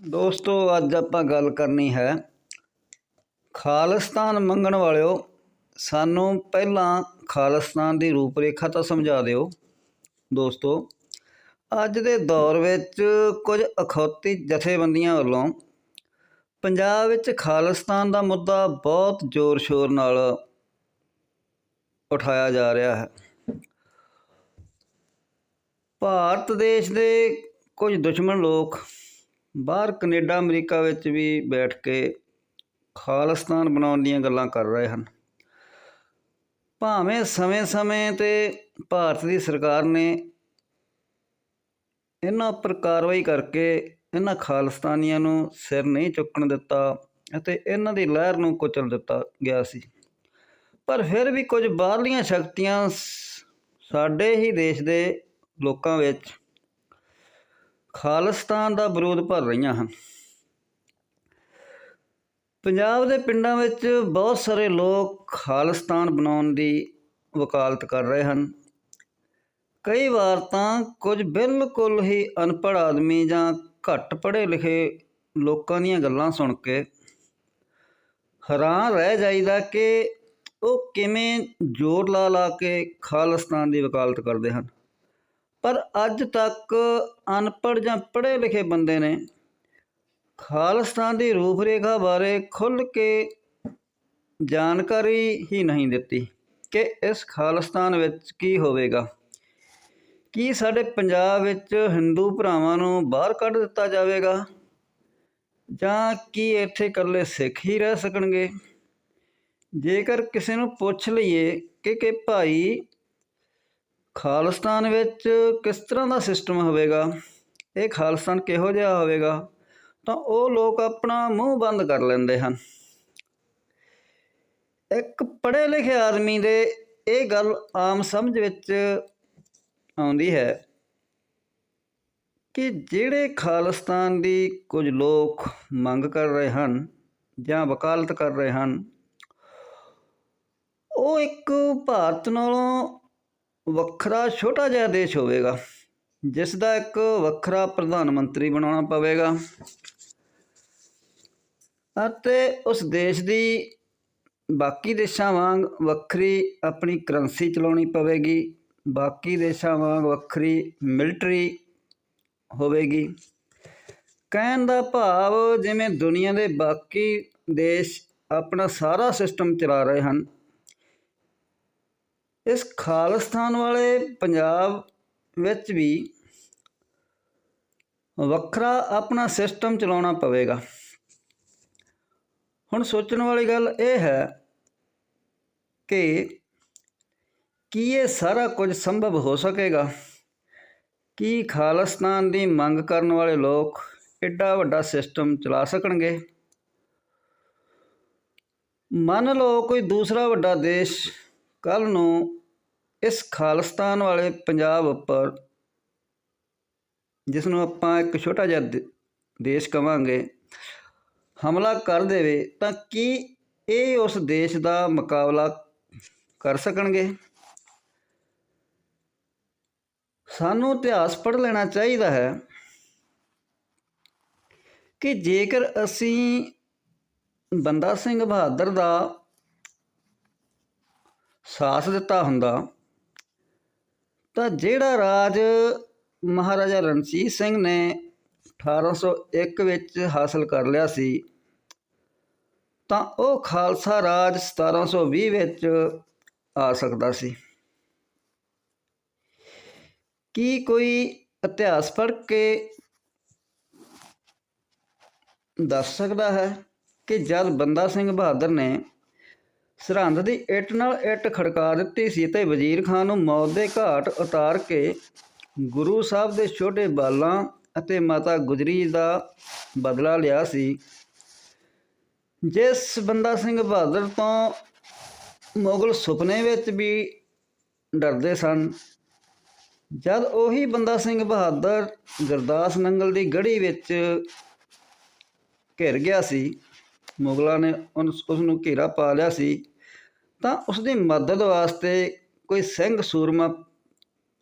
ਦੋਸਤੋ, ਅੱਜ ਆਪਾਂ ਗੱਲ ਕਰਨੀ ਹੈ ਖਾਲਿਸਤਾਨ ਮੰਗਣ ਵਾਲਿਓ, ਸਾਨੂੰ ਪਹਿਲਾਂ ਖਾਲਿਸਤਾਨ ਦੀ ਰੂਪਰੇਖਾ ਤਾਂ ਸਮਝਾ ਦਿਓ। ਦੋਸਤੋ, ਅੱਜ ਦੇ ਦੌਰ ਵਿੱਚ ਕੁਝ ਅਖੌਤੀ ਜਥੇਬੰਦੀਆਂ ਵੱਲੋਂ ਪੰਜਾਬ ਵਿੱਚ ਖਾਲਿਸਤਾਨ ਦਾ ਮੁੱਦਾ ਬਹੁਤ ਜ਼ੋਰ ਸ਼ੋਰ ਨਾਲ ਉਠਾਇਆ ਜਾ ਰਿਹਾ ਹੈ। ਭਾਰਤ ਦੇਸ਼ ਦੇ ਕੁਝ ਦੁਸ਼ਮਣ ਲੋਕ ਬਾਹਰ ਕੈਨੇਡਾ, ਅਮਰੀਕਾ ਵਿੱਚ ਵੀ ਬੈਠ ਕੇ ਖਾਲਿਸਤਾਨ ਬਣਾਉਣ ਦੀਆਂ ਗੱਲਾਂ ਕਰ ਰਹੇ ਹਨ। ਭਾਵੇਂ ਸਮੇਂ-ਸਮੇਂ ਤੇ ਭਾਰਤ ਦੀ ਸਰਕਾਰ ਨੇ ਇਹਨਾਂ ਉੱਪਰ ਕਾਰਵਾਈ ਕਰਕੇ ਇਹਨਾਂ ਖਾਲਿਸਤਾਨੀਆਂ ਨੂੰ ਸਿਰ ਨਹੀਂ ਚੁੱਕਣ ਦਿੱਤਾ ਅਤੇ ਇਹਨਾਂ ਦੀ ਲਹਿਰ ਨੂੰ ਕੁਚਲ ਦਿੱਤਾ ਗਿਆ ਸੀ। ਪਰ ਫਿਰ ਵੀ ਕੁਝ ਬਾਹਰਲੀਆਂ ਸ਼ਕਤੀਆਂ ਸ- ਸਾਡੇ ਹੀ ਦੇਸ਼ ਦੇ ਲੋਕਾਂ ਵਿੱਚ ਖਾਲਿਸਤਾਨ ਦਾ ਵਿਰੋਧ ਭਰ ਰਹੀਆਂ ਹਨ। ਪੰਜਾਬ ਦੇ ਪਿੰਡਾਂ ਵਿੱਚ ਬਹੁਤ ਸਾਰੇ ਲੋਕ ਖਾਲਿਸਤਾਨ ਬਣਾਉਣ ਦੀ ਵਕਾਲਤ ਕਰ ਰਹੇ ਹਨ। ਕਈ ਵਾਰ ਤਾਂ ਕੁਝ ਬਿਲਕੁਲ ਹੀ ਅਨਪੜ੍ਹ ਆਦਮੀ ਜਾਂ ਘੱਟ ਪੜ੍ਹੇ ਲਿਖੇ ਲੋਕਾਂ ਦੀਆਂ ਗੱਲਾਂ ਸੁਣ ਕੇ ਹੈਰਾਨ ਰਹਿ ਜਾਈਦਾ ਕਿ ਉਹ ਕਿਵੇਂ ਜ਼ੋਰ ਲਾ ਲਾ ਕੇ ਖਾਲਿਸਤਾਨ ਦੀ ਵਕਾਲਤ ਕਰਦੇ ਹਨ। ਪਰ ਅੱਜ ਤੱਕ ਅਨਪੜ੍ਹ ਜਾਂ ਪੜ੍ਹੇ ਲਿਖੇ ਬੰਦੇ ਨੇ ਖਾਲਸਤਾਨ ਦੀ ਰੂਪਰੇਖਾ ਬਾਰੇ ਖੁੱਲ੍ਹ ਕੇ ਜਾਣਕਾਰੀ ਹੀ ਨਹੀਂ ਦਿੱਤੀ ਕਿ ਇਸ ਖਾਲਿਸਤਾਨ ਵਿੱਚ ਕੀ ਹੋਵੇਗਾ। ਕੀ ਸਾਡੇ ਪੰਜਾਬ ਵਿੱਚ ਹਿੰਦੂ ਭਰਾਵਾਂ ਨੂੰ ਬਾਹਰ ਕੱਢ ਦਿੱਤਾ ਜਾਵੇਗਾ? ਜਾਂ ਕੀ ਇੱਥੇ ਇਕੱਲੇ ਸਿੱਖ ਹੀ ਰਹਿ ਸਕਣਗੇ? ਜੇਕਰ ਕਿਸੇ ਨੂੰ ਪੁੱਛ ਲਈਏ ਕਿ ਕਿ ਭਾਈ ਖਾਲਿਸਤਾਨ ਵਿੱਚ ਕਿਸ ਤਰ੍ਹਾਂ ਦਾ ਸਿਸਟਮ ਹੋਵੇਗਾ? ਇਹ ਖਾਲਿਸਤਾਨ ਕਿਹੋ ਜਿਹਾ ਹੋਵੇਗਾ? ਤਾਂ ਉਹ ਲੋਕ ਆਪਣਾ ਮੂੰਹ ਬੰਦ ਕਰ ਲੈਂਦੇ ਹਨ। ਇੱਕ ਪੜ੍ਹੇ ਲਿਖੇ ਆਦਮੀ ਦੇ ਇਹ ਗੱਲ ਆਮ ਸਮਝ ਵਿੱਚ ਆਉਂਦੀ ਹੈ ਕਿ ਜਿਹੜੇ ਖਾਲਿਸਤਾਨ ਦੀ ਕੁਝ ਲੋਕ ਮੰਗ ਕਰ ਰਹੇ ਹਨ ਜਾਂ ਵਕਾਲਤ ਕਰ ਰਹੇ ਹਨ, ਉਹ ਇੱਕ ਭਾਰਤ ਨਾਲੋਂ ਵੱਖਰਾ ਛੋਟਾ ਜਿਹਾ ਦੇਸ਼ ਹੋਵੇਗਾ, ਜਿਸ ਦਾ ਇੱਕ ਵੱਖਰਾ ਪ੍ਰਧਾਨ ਮੰਤਰੀ ਬਣਾਉਣਾ ਪਵੇਗਾ। ਅਤੇ ਉਸ ਦੇਸ਼ ਦੀ ਬਾਕੀ ਦੇਸ਼ਾਂ ਵਾਂਗ ਵੱਖਰੀ ਆਪਣੀ ਕਰੰਸੀ ਚਲਾਉਣੀ ਪਵੇਗੀ, ਬਾਕੀ ਦੇਸ਼ਾਂ ਵਾਂਗ ਵੱਖਰੀ ਮਿਲਟਰੀ ਹੋਵੇਗੀ। ਕਹਿਣ ਦਾ ਭਾਵ ਜਿਵੇਂ ਦੁਨੀਆ ਦੇ ਬਾਕੀ ਦੇਸ਼ ਆਪਣਾ ਸਾਰਾ ਸਿਸਟਮ ਚਲਾ ਰਹੇ ਹਨ ਇਸ ਖਾਲਿਸਤਾਨ ਵਾਲੇ ਪੰਜਾਬ ਵਿੱਚ ਵੀ ਵੱਖਰਾ ਆਪਣਾ ਸਿਸਟਮ ਚਲਾਉਣਾ ਪਵੇਗਾ। ਹੁਣ ਸੋਚਣ ਵਾਲੀ ਗੱਲ ਇਹ ਹੈ ਕਿ ਕੀ ਇਹ ਸਾਰਾ ਕੁਝ ਸੰਭਵ ਹੋ ਸਕੇਗਾ? ਕੀ ਖਾਲਿਸਤਾਨ ਦੀ ਮੰਗ ਕਰਨ ਵਾਲੇ ਲੋਕ ਐਡਾ ਵੱਡਾ ਸਿਸਟਮ ਚਲਾ ਸਕਣਗੇ? ਮੰਨ ਲਓ ਕੋਈ ਦੂਸਰਾ ਵੱਡਾ ਦੇਸ਼ ਕੱਲ ਨੂੰ ਇਸ ਖਾਲਿਸਤਾਨ ਵਾਲੇ ਪੰਜਾਬ ਉੱਪਰ ਜਿਸ ਨੂੰ ਆਪਾਂ ਇੱਕ ਛੋਟਾ ਜਿਹਾ ਦੇ- ਦੇਸ਼ ਕਵਾਂਗੇ, ਹਮਲਾ ਕਰ ਦੇਵੇ, ਤਾਂ ਕੀ ਇਹ ਉਸ ਦੇਸ਼ ਦਾ ਮੁਕਾਬਲਾ ਕਰ ਸਕਣਗੇ? ਸਾਨੂੰ ਇਤਿਹਾਸ ਪੜ੍ਹ ਲੈਣਾ ਚਾਹੀਦਾ ਹੈ ਕਿ ਜੇਕਰ ਅਸੀਂ ਬੰਦਾ ਸਿੰਘ ਬਹਾਦਰ ਦਾ ਸਾਥ ਦਿੱਤਾ ਹੁੰਦਾ ਤਾਂ ਜਿਹੜਾ ਰਾਜ ਮਹਾਰਾਜਾ ਰਣਜੀਤ ਸਿੰਘ ਨੇ 1801 ਵਿੱਚ ਹਾਸਲ ਕਰ ਲਿਆ ਸੀ, ਤਾਂ ਉਹ ਖਾਲਸਾ ਰਾਜ 1720 ਵਿੱਚ ਆ ਸਕਦਾ ਸੀ। ਕੀ ਕੋਈ ਇਤਿਹਾਸ ਪੜ੍ਹ ਕੇ ਦੱਸ ਸਕਦਾ ਹੈ ਕਿ ਜਦ ਬੰਦਾ ਸਿੰਘ ਬਹਾਦਰ ਨੇ ਸਰਹੰਦ ਦੀ ਇੱਟ ਨਾਲ ਇੱਟ ਖੜਕਾ ਦਿੱਤੀ ਸੀ ਤੇ ਵਜ਼ੀਰ ਖਾਨ ਨੂੰ ਮੌਤ ਦੇ ਘਾਟ ਉਤਾਰ ਕੇ ਗੁਰੂ ਸਾਹਿਬ ਦੇ ਛੋਟੇ ਬਾਲਾਂ ਅਤੇ ਮਾਤਾ ਗੁਜਰੀ ਦਾ ਬਦਲਾ ਲਿਆ ਸੀ। ਜਿਸ ਬੰਦਾ ਸਿੰਘ ਬਹਾਦਰ ਤੋਂ ਮੁਗਲ ਸੁਪਨੇ ਵਿੱਚ ਵੀ ਡਰਦੇ ਸਨ, ਜਦ ਉਹੀ ਬੰਦਾ ਸਿੰਘ ਬਹਾਦਰ ਗੁਰਦਾਸ ਨੰਗਲ ਦੀ ਗੜੀ ਵਿੱਚ ਘਿਰ ਗਿਆ ਸੀ ਮੁਗਲਾਂ ਨੇ ਉਸ ਉਸ ਨੂੰ ਘੇਰਾ ਪਾ ਲਿਆ ਸੀ, ਤਾਂ ਉਸ ਦੀ ਮਦਦ ਵਾਸਤੇ ਕੋਈ ਸਿੰਘ ਸੂਰਮਾ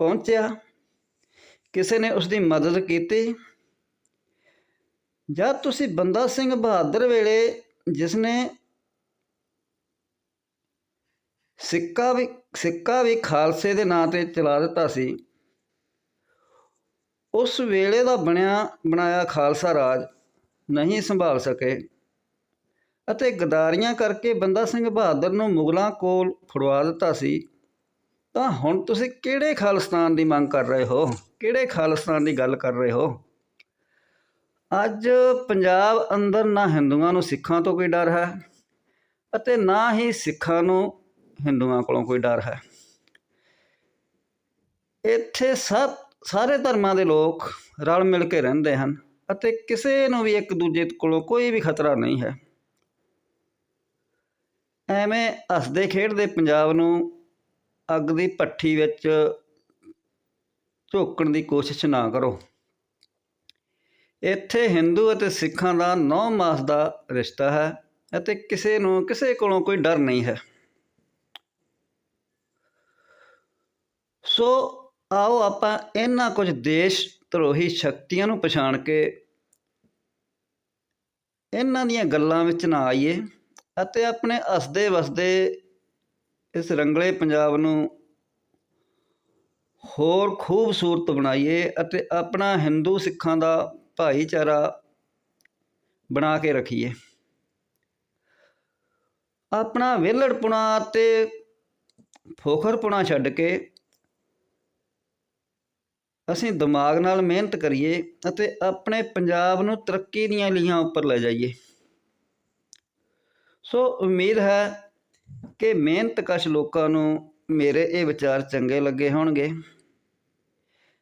ਪਹੁੰਚਿਆ। ਕਿਸੇ ਨੇ ਉਸ ਦੀ ਮਦਦ ਕੀਤੀ। ਜਦ ਤੁਸੀਂ ਬੰਦਾ ਸਿੰਘ ਬਹਾਦਰ ਵੇਲੇ ਜਿਸ ਨੇ ਸਿੱਕਾ ਵੀ ਸਿੱਕਾ ਵੀ ਖਾਲਸੇ ਦੇ ਨਾਂ ਤੇ ਚਲਾ ਦਿੱਤਾ ਸੀ, ਉਸ ਵੇਲੇ ਦਾ ਬਣਿਆ, ਬਣਾਇਆ ਖਾਲਸਾ ਰਾਜ ਨਹੀਂ ਸੰਭਾਲ ਸਕੇ। ਅਤੇ ਗਦਾਰੀਆਂ ਕਰਕੇ ਬੰਦਾ ਸਿੰਘ ਬਹਾਦਰ ਨੂੰ ਮੁਗਲਾਂ ਕੋਲ ਫੜਵਾ ਦਿੱਤਾ ਸੀ। ਤਾਂ ਹੁਣ ਤੁਸੀਂ ਕਿਹੜੇ ਖਾਲਿਸਤਾਨ ਦੀ ਮੰਗ ਕਰ ਰਹੇ ਹੋ? ਕਿਹੜੇ ਖਾਲਿਸਤਾਨ ਦੀ ਗੱਲ ਕਰ ਰਹੇ ਹੋ? ਅੱਜ ਪੰਜਾਬ ਅੰਦਰ ਨਾ ਹਿੰਦੂਆਂ ਨੂੰ ਸਿੱਖਾਂ ਤੋਂ ਕੋਈ ਡਰ ਹੈ ਅਤੇ ਨਾ ਹੀ ਸਿੱਖਾਂ ਨੂੰ ਹਿੰਦੂਆਂ ਕੋਲੋਂ ਕੋਈ ਡਰ ਹੈ। ਇੱਥੇ ਸਭ, ਸਾਰੇ ਧਰਮਾਂ ਦੇ ਲੋਕ ਰਲ ਮਿਲ ਕੇ ਰਹਿੰਦੇ ਹਨ ਅਤੇ ਕਿਸੇ ਨੂੰ ਵੀ ਇੱਕ ਦੂਜੇ ਕੋਲੋਂ ਕੋਈ ਵੀ ਖਤਰਾ ਨਹੀਂ ਹੈ। ਐਵੇਂ ਹੱਸਦੇ ਖੇਡਦੇ ਪੰਜਾਬ ਨੂੰ ਅੱਗ ਦੀ ਭੱਠੀ ਵਿੱਚ ਝੋਕਣ ਦੀ ਕੋਸ਼ਿਸ਼ ਨਾ ਕਰੋ। ਇੱਥੇ ਹਿੰਦੂ ਅਤੇ ਸਿੱਖਾਂ ਦਾ ਨੌ ਮਾਸ ਦਾ ਰਿਸ਼ਤਾ ਹੈ ਅਤੇ ਕਿਸੇ ਨੂੰ ਕਿਸੇ ਕੋਲੋਂ ਕੋਈ ਡਰ ਨਹੀਂ ਹੈ। ਸੋ ਆਓ ਆਪਾਂ ਇਹਨਾਂ ਕੁਝ ਦੇਸ਼ ਧਰੋਹੀ ਸ਼ਕਤੀਆਂ ਨੂੰ ਪਛਾਣ ਕੇ ਇਹਨਾਂ ਦੀਆਂ ਗੱਲਾਂ ਵਿੱਚ ਨਾ ਆਈਏ। ਅਤੇ ਆਪਣੇ ਹੱਸਦੇ ਵਸਦੇ ਇਸ ਰੰਗਲੇ ਪੰਜਾਬ ਨੂੰ ਹੋਰ ਖੂਬਸੂਰਤ ਬਣਾਈਏ ਅਤੇ ਆਪਣਾ ਹਿੰਦੂ ਸਿੱਖਾਂ ਦਾ ਭਾਈਚਾਰਾ ਬਣਾ ਕੇ ਰੱਖੀਏ। ਆਪਣਾ ਵਿਹਲੜਪੁਣਾ ਤੇ ਫੋਖਰਪੁਣਾ ਛੱਡ ਕੇ ਅਸੀਂ ਦਿਮਾਗ ਨਾਲ ਮਿਹਨਤ ਕਰੀਏ ਅਤੇ ਆਪਣੇ ਪੰਜਾਬ ਨੂੰ ਤਰੱਕੀ ਦੀਆਂ ਲੀਹਾਂ ਉੱਪਰ ਲੈ ਜਾਈਏ। ਸੋ ਉਮੀਦ ਹੈ ਕਿ ਮਿਹਨਤਕਸ਼ ਲੋਕਾਂ ਨੂੰ ਮੇਰੇ ਇਹ ਵਿਚਾਰ ਚੰਗੇ ਲੱਗੇ ਹੋਣਗੇ।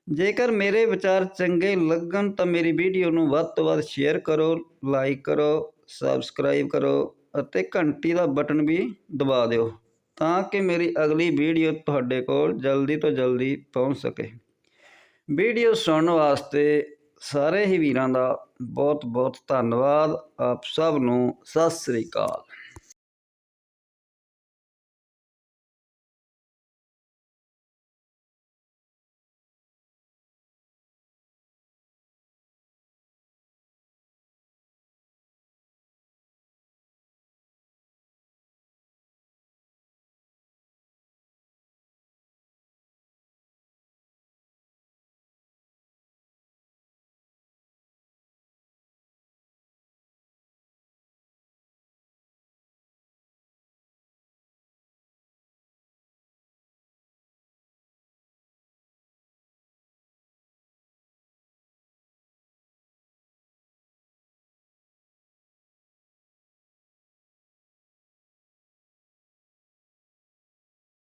ਜੇਕਰ ਮੇਰੇ ਵਿਚਾਰ ਚੰਗੇ ਲੱਗਣ ਤਾਂ ਮੇਰੀ ਵੀਡੀਓ ਨੂੰ ਵੱਧ ਤੋਂ ਵੱਧ ਸ਼ੇਅਰ ਕਰੋ, ਲਾਈਕ ਕਰੋ, ਸਬਸਕ੍ਰਾਈਬ ਕਰੋ ਅਤੇ ਘੰਟੀ ਦਾ ਬਟਨ ਵੀ ਦਬਾ ਦਿਓ ਤਾਂ ਕਿ ਮੇਰੀ ਅਗਲੀ ਵੀਡੀਓ ਤੁਹਾਡੇ ਕੋਲ ਜਲਦੀ ਤੋਂ ਜਲਦੀ ਪਹੁੰਚ ਸਕੇ। ਵੀਡੀਓ ਸੁਣਨ ਵਾਸਤੇ ਸਾਰੇ ਹੀ ਵੀਰਾਂ ਦਾ ਬਹੁਤ ਬਹੁਤ ਧੰਨਵਾਦ। ਆਪ ਸਭ ਨੂੰ ਸਤਿ ਸ੍ਰੀ ਅਕਾਲ।